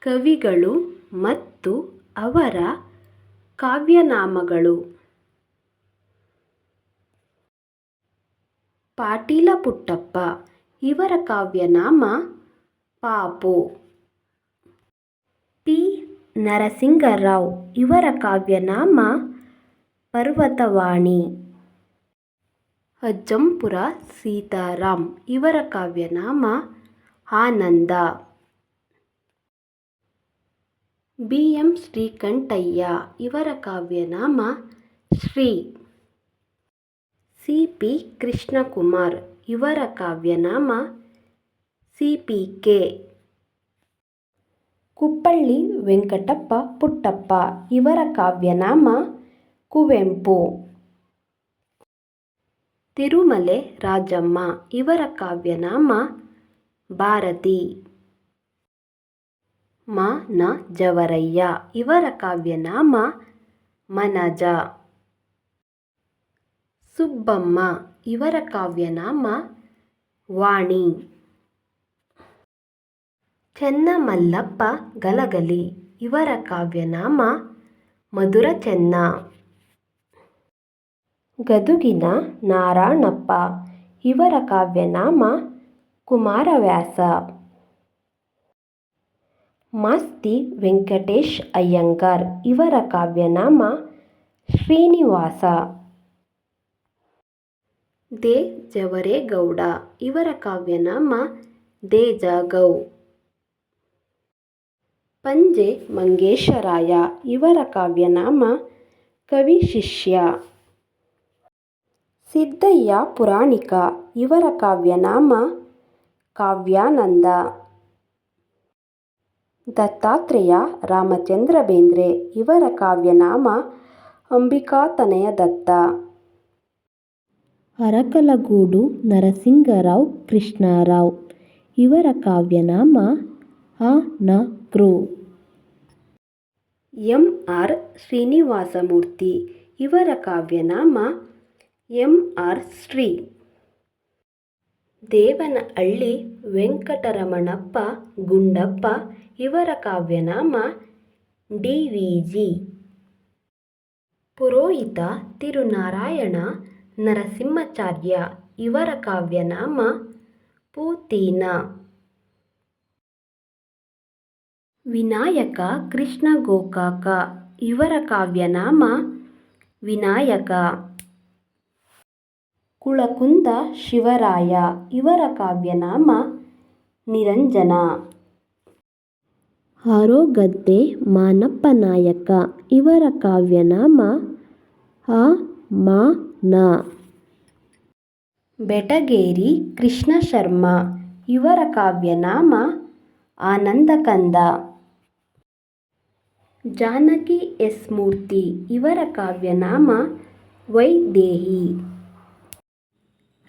ಕವಿಗಳು ಮತ್ತು ಅವರ ಕಾವ್ಯನಾಮಗಳು. ಪಾಟೀಲ ಪುಟ್ಟಪ್ಪ, ಇವರ ಕಾವ್ಯನಾಮ ಪಾಪು. ಪಿ. ನರಸಿಂಗರಾವ್, ಇವರ ಕಾವ್ಯನಾಮ ಪರ್ವತವಾಣಿ. ಅಜ್ಜಂಪುರ ಸೀತಾರಾಮ್, ಇವರ ಕಾವ್ಯನಾಮ ಆನಂದ. B M Srikantaiah. ಇವರ ಕಾವ್ಯನಾಮ ಶ್ರೀ ಸಿ ಪಿ ಕೃಷ್ಣಕುಮಾರ್. ಇವರ ಕಾವ್ಯನಾಮ C P K. Kuppalli Venkatappa Puttappa. ಇವರ ಕಾವ್ಯನಾಮ ಕುವೆಂಪು. ತಿರುಮಲೆ ರಾಜಮ್ಮ. ಇವರ ಕಾವ್ಯನಾಮ ಭಾರತಿ. ಮ ನ ಜವರಯ್ಯ. ಇವರ ಕಾವ್ಯನಾಮ ಮನಜ. ಸುಬ್ಬಮ್ಮ. ಇವರ ಕಾವ್ಯನಾಮ ವಾಣಿ. ಚೆನ್ನಮಲ್ಲಪ್ಪ ಗಲಗಲಿ. ಇವರ ಕಾವ್ಯನಾಮ ಮಧುರ ಚೆನ್ನ. ಗದುಗಿನ ನಾರಾಯಣಪ್ಪ. ಇವರ ಕಾವ್ಯನಾಮ ಕುಮಾರವ್ಯಾಸ. ಮಾಸ್ತಿ ವೆಂಕಟೇಶ್ ಅಯ್ಯಂಗಾರ್. ಇವರ ಕಾವ್ಯನಾಮ ಶ್ರೀನಿವಾಸ. ದೇ. ಜವರೇ ಗೌಡ ಇವರ ಕಾವ್ಯನಾಮ ದೇಜಗೌ. ಪಂಜೆ. ಮಂಗೇಶರಾಯ. ಇವರ ಕಾವ್ಯನಾಮ ಕವಿ ಶಿಷ್ಯ. ಸಿದ್ದಯ್ಯ ಪುರಾಣಿಕ. ಇವರ ಕಾವ್ಯನಾಮ ಕಾವ್ಯಾನಂದ. ದತ್ತಾತ್ರೇಯ ರಾಮಚಂದ್ರ ಬೇಂದ್ರೆ ಇವರ ಕಾವ್ಯನಾಮ ಅಂಬಿಕಾತನಯ ದತ್ತ ಅರಕಲಗೂಡು ನರಸಿಂಗರಾವ್ ಕೃಷ್ಣರಾವ್ ಇವರ ಕಾವ್ಯನಾಮ ಅ ನ ಕೃ. ಎಂ ಆರ್ ಶ್ರೀನಿವಾಸಮೂರ್ತಿ ಇವರ ಕಾವ್ಯನಾಮ ಎಂ ಆರ್ ಶ್ರೀ. ದೇವನಹಳ್ಳಿ ವೆಂಕಟರಮಣಪ್ಪ ಗುಂಡಪ್ಪ ಇವರ ಕಾವ್ಯನಾಮ ಡಿ ವಿ ಜಿ ಪುರೋಹಿತ ತಿರುನಾರಾಯಣ ನರಸಿಂಹಾಚಾರ್ಯ. ಇವರ ಕಾವ್ಯನಾಮ ಪೂತೀನ. ವಿನಾಯಕ ಕೃಷ್ಣ ಗೋಕಾಕ ಇವರ ಕಾವ್ಯನಾಮ ವಿನಾಯಕ. ಕುಳಕುಂದ ಶಿವರಾಯ. ಇವರ ಕಾವ್ಯನಾಮ ನಿರಂಜನ. ಹಾರೋಗದ್ದೆ ಮಾನಪ್ಪನಾಯಕ. ಇವರ ಕಾವ್ಯನಾಮ ಅ, ಮ, ನ. ಬೆಟಗೇರಿ ಕೃಷ್ಣ ಶರ್ಮ ಇವರ ಕಾವ್ಯನಾಮ ಆನಂದಕಂದ. ಜಾನಕಿ ಎಸ್ ಮೂರ್ತಿ. ಇವರ ಕಾವ್ಯನಾಮ ವೈದೇಹಿ.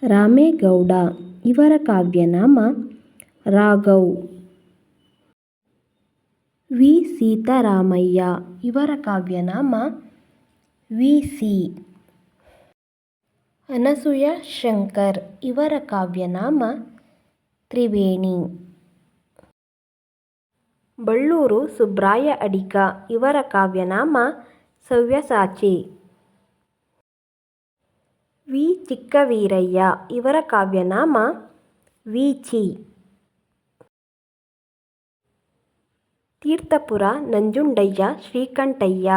ರಾಮೇಗೌಡ. ಇವರ ಕಾವ್ಯನಾಮ ರಾಘವ್. ವಿ ಸೀತಾರಾಮಯ್ಯ. ಇವರ ಕಾವ್ಯನಾಮ ವಿ ಸಿ. ಅನಸೂಯ ಶಂಕರ್. ಇವರ ಕಾವ್ಯನಾಮ ತ್ರಿವೇಣಿ. ಬಳ್ಳೂರು ಸುಬ್ರಾಯ ಅಡಿಕ ಇವರ ಕಾವ್ಯನಾಮ ಸವ್ಯಸಾಚಿ. ವಿ ಚಿಕ್ಕವೀರಯ್ಯ. ಇವರ ಕಾವ್ಯನಾಮ ವೀಚಿ ತೀರ್ಥಪುರ, ನಂಜುಂಡಯ್ಯ, ಶ್ರೀಕಂಠಯ್ಯ.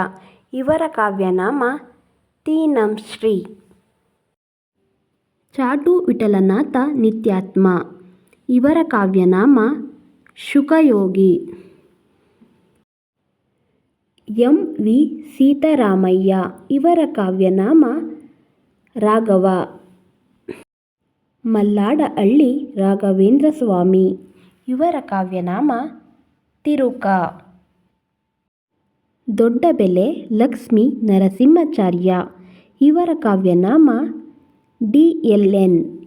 ಇವರ ಕಾವ್ಯನಾಮ ತೀನಂಶ್ರೀ ಚಾಟು ವಿಠಲನಾಥ ನಿತ್ಯಾತ್ಮ. ಇವರ ಕಾವ್ಯನಾಮ ಶುಕಯೋಗಿ. M V Seetharamaiah. ಇವರ ಕಾವ್ಯನಾಮ ರಾಘವ. ಮಲ್ಲಾಡಹಳ್ಳಿ ರಾಘವೇಂದ್ರ ಸ್ವಾಮಿ. ಇವರ ಕಾವ್ಯನಾಮ ತಿರುಕ. ದೊಡ್ಡಬೆಲೆ ಲಕ್ಷ್ಮಿ ನರಸಿಂಹಾಚಾರ್ಯ. ಇವರ ಕಾವ್ಯನಾಮ D L N.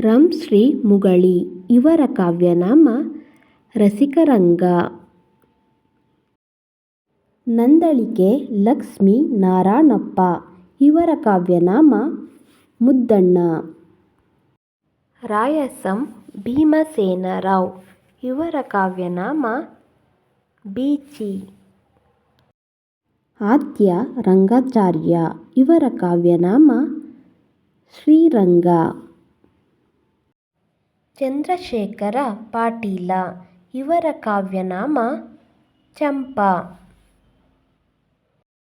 Ramshri Mugali. ಇವರ ಕಾವ್ಯನಾಮ ರಸಿಕರಂಗ. ನಂದಳಿಕೆ ಲಕ್ಷ್ಮಿ ನಾರಾಯಣಪ್ಪ. ಇವರ ಕಾವ್ಯನಾಮ ಮುದ್ದಣ್ಣ. ರಾಯಸಂ ಭೀಮಸೇನರಾವ್. ಇವರ ಕಾವ್ಯನಾಮ ಬೀಚಿ. ಆದ್ಯ ರಂಗಾಚಾರ್ಯ ಇವರ ಕಾವ್ಯನಾಮ ಶ್ರೀರಂಗ. ಚಂದ್ರಶೇಖರ ಪಾಟೀಲ ಇವರ ಕಾವ್ಯನಾಮ ಚಂಪಾ.